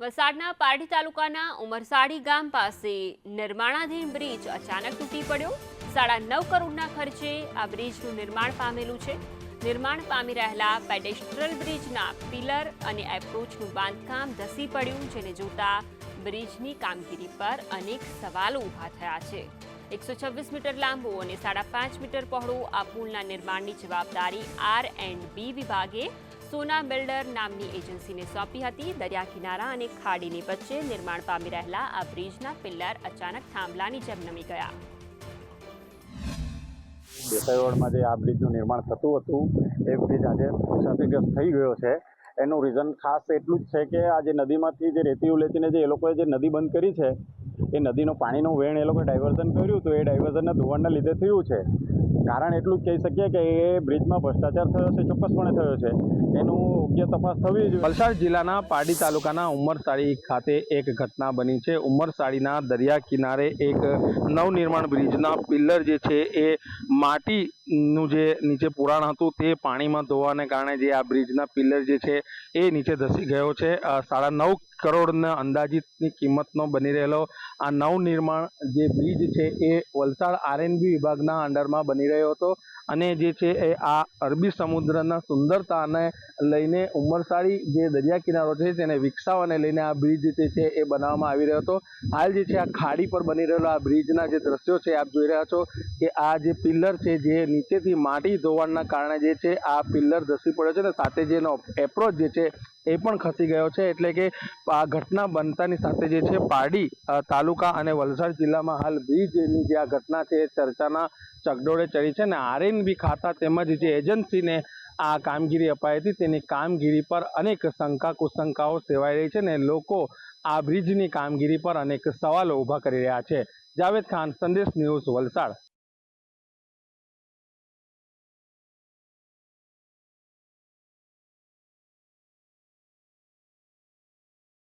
વલસાડના પારડી તાલુકાના ઉમરસાડી ગામ પાસે નિર્માણાધીન બ્રિજ અચાનક તૂટી પડ્યો. સાડા નવ કરોડના ખર્ચે આ બ્રિજનું નિર્માણ પામેલું છે. નિર્માણ પામી રહેલા પેડેસ્ટ્રલ બ્રિજના પિલર અને એપ્રોચનું બાંધકામ ધસી પડ્યું, જેને જોતા બ્રિજની કામગીરી પર અનેક સવાલો ઊભા થયા છે. એકસો છવ્વીસ મીટર લાંબો અને સાડા પાંચ મીટર પહોળો આ પુલના નિર્માણની જવાબદારી આર એન્ડ બી વિભાગે સોના બિલ્ડર નામની એજન્સીને સોંપી હતી. દરિયા કિનારા અને ખાડીની વચ્ચે નિર્માણ પામી રહેલા આ બ્રિજના પિલ્લર અચાનક થાંભલાની જેમ નમી ગયા. દેસાઈવાડમાં જે આ બ્રિજનું નિર્માણ થતું હતું, એ બ્રિજ આજે ક્ષતિગ્રસ્ત થઈ ગયો છે. એનું રીઝન ખાસ એટલું જ છે કે આ જે નદીમાંથી જે રેતી ઉલેચીને જે એ લોકોએ જે નદી બંધ કરી છે, એ નદીનો પાણીનો વેણ એ લોકોએ ડાયવર્ઝન કર્યું હતું. એ ડાયવર્ઝનના ધોવાણના લીધે થયું છે. કારણ એટલું જ કહી શકીએ કે એ બ્રિજમાં ભ્રષ્ટાચાર થયો છે, ચોક્કસપણે થયો છે. એનું યોગ્ય તપાસ થવી જોઈએ. વલસાડ જિલ્લાના પારડી તાલુકાના ઉમરસાડી ખાતે એક ઘટના બની છે. ઉમરસાડીના દરિયા કિનારે એક નવનિર્માણ બ્રિજના પિલ્લર જે છે, એ માટીનું જે નીચે પુરાણ હતું તે પાણીમાં ધોવાને કારણે જે આ બ્રિજના પિલ્લર જે છે એ નીચે ધસી ગયો છે. સાડા નવ કરોડના અંદાજિતની કિંમતનો બની રહેલો આ નવનિર્માણ જે બ્રિજ છે એ વલસાડ આરએનબી વિભાગના અંડરમાં બની રહ્યો હતો અને જે છે એ આ અરબી સમુદ્રના સુંદરતાને લઈને ઉમરસાડી જે દરિયા કિનારો છે તેને વિકસાવવાને લઈને આ બ્રિજ જે છે એ બનાવવામાં આવી રહ્યો હતો. હાલ જે છે આ ખાડી પર બની રહેલો આ બ્રિજના જે દ્રશ્યો છે આપ જોઈ રહ્યા છો કે આ જે પિલ્લર છે જે નીચેથી માટી ધોવાણના કારણે જે છે આ પિલ્લર ધસી પડ્યો છે અને સાથે જેનો એપ્રોચ જે છે એ પણ ખસી ગયો છે. એટલે કે આ ઘટના બનતાની સાથે જે છે પારડી તાલુકા અને વલસાડ જિલ્લામાં હાલ બ્રિજની જે આ ઘટના છે એ ચર્ચાના ચગડોળે ચડી છે અને આરએનબી ખાતા તેમજ જે એજન્સીને આ કામગીરી અપાઈ હતી તેની કામગીરી પર અનેક શંકા કુશંકાઓ સેવાઈ રહી છે ને લોકો આ બ્રિજની કામગીરી પર અનેક સવાલો ઊભા કરી રહ્યા છે. જાવેદ ખાન, સંદેશ ન્યૂઝ, વલસાડ.